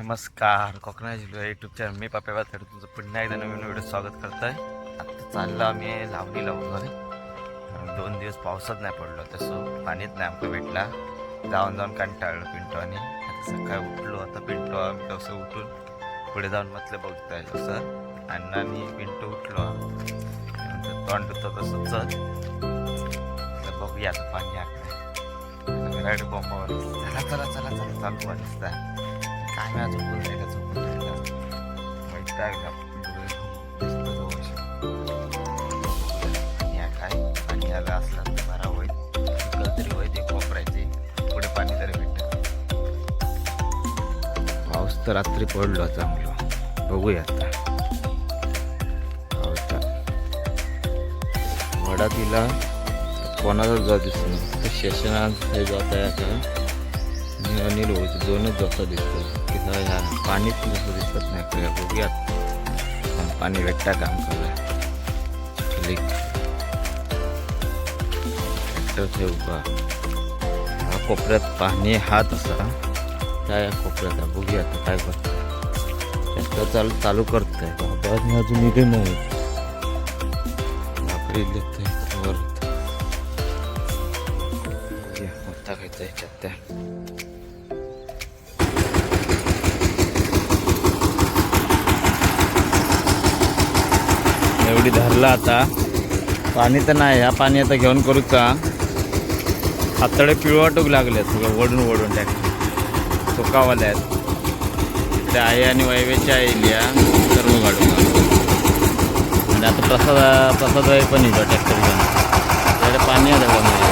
नमस्कार कोकणा जिल्हा YouTube channel मी पापे तर तुमचं पुन्हा एकदा नवीन व्हिडिओ स्वागत करतोय. आता चाललं आम्ही लावणी वगैरे. दोन दिवस पावसात नाही पडलो तसं पाणीच नाही आमका भेटला. जाऊन जाऊन कंटाळलो पिंटो आणि आता सकाळी उठलो आता पिंटो आम्ही तसं उठून पुढे जाऊन म्हटलं बघताय तसं आणि पिंटो उठलो. तोंड होतं तसं चल. बघूया आता पाणी आकडे विराट बॉम्बावर चला चला चला चला चालू वाटत. काय नाही झोपून राहिलं झोपून राहिलं वैतागला या काय? पाणी तर बरा होईल. चिखल तरी वापरायचे पुढे पाणी तरी भेटत. पाऊस तर रात्री पडलो चांगलं बघूया आता. पावसा वडा तिला कोणाचा जात दिसतो नाही. हे जात आहे आता. आणि अनिल होते. दोनच जाता दिसतो ह्या पाणीच जसं दिसत नाही काय बघूयात पण पाणी भेटता काम करलं हा। कोपऱ्यात पाणी हात असा त्या कोपऱ्यात आहे. बघूया आता काय करतो ट्रॅक्टर चालू चालू करतोय बाबा अजून इथे नाही वापरी देत वर त्या एवढी धरला आता. पाणी तर नाही ह्या पाणी आता घेऊन करू का हातडे पिळवाटूक लागले सगळं ओढून ओढून टाक सुकावाले आहेत. त्या आई आणि वैवेच्या आईल्या सर्व काढून आणि आता प्रसाद प्रसाद बाई पण येतो टॅक्टर घेऊन त्याकडे पाणी आहे का नाही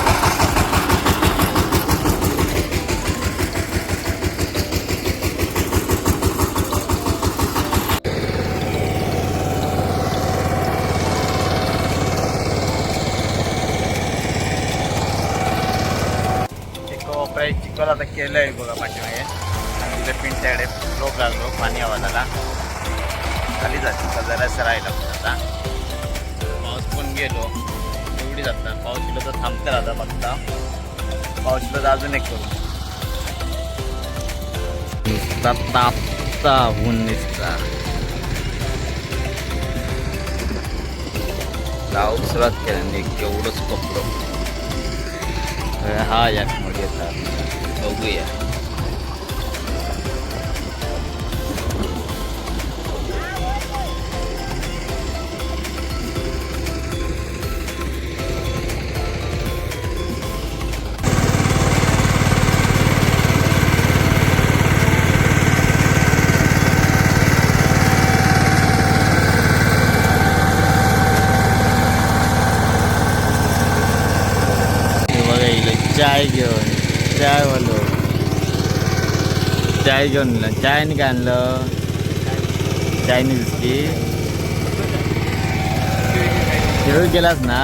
चिको वापराय आता केलं आहे बघा पाठीमागे. आणि तिथे पिंट्याकडे लोक लागलो पाणी आवाजाला. खाली जाते चिखल जरासं राहिला आता. पाऊस पण गेलो. एवढी जातात पाऊस गेलो तर थांबते आता बघता पाऊस गेलो तर अजून एक करू. नुसता तापता ऊन निसता. लावू सुरुवात केल्याने केवढंच कपडं. हा याकमध्ये येतात. बघूया हे बघा इकडे चाय घेऊन चाय वालो. चाय घेऊन चायने काय आणलं? चायनीज दिसली खेळ केलास ना?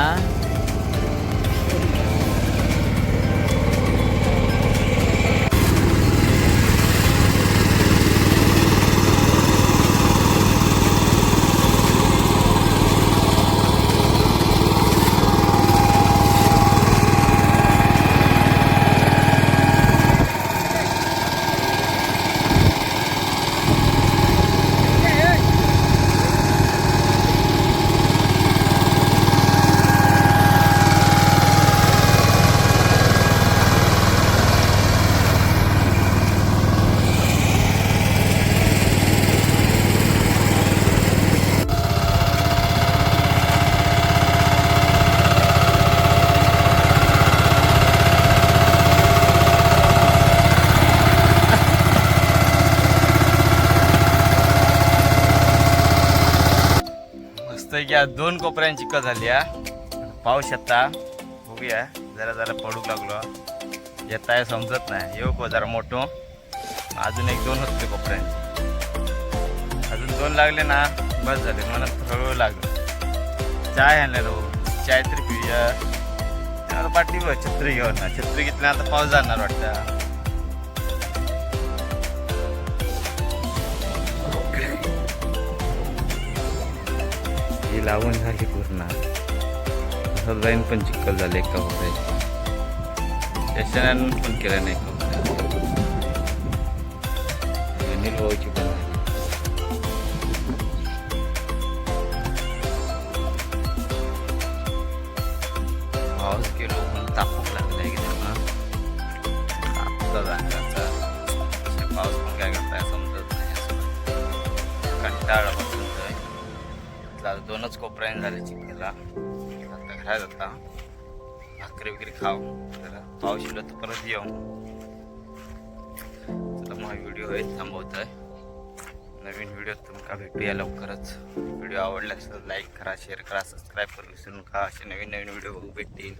मस्त या दोन कोपऱ्यांची चिक्क झाली हा. पाऊस येता बघूया. जरा जरा पडू लागलो. येताय समजत नाही. येऊ को जरा मोठो? अजून एक दोन होते कोपऱ्यांचे. अजून दोन लागले ना. बस झाले. मला हळूहळू लागलं. चाय आणलेलो चाय तरी पिऊया. आता पाठी छत्री घेऊन. ना छत्री घेतल्या आता पाऊस जाणार वाटतं. ही लावण झाली पूर्ण असं लाईन पण चिखल झाले एका होते यशनानं पण केला नाही अनिल भाऊची पण. कोपऱ्याने झालं चिकनीला आता घरात आता भाकरी वगैरे खाऊ. जरा पाऊस येईल तर परत येऊ. चला मग व्हिडिओ आहे थांबवत आहे नवीन व्हिडिओ तुमका भेटूया लवकरच. व्हिडिओ आवडला असेल लाईक करा शेअर करा सबस्क्राईब करा विसरू नका. असे नवीन नवीन व्हिडिओ बघू भेटतील.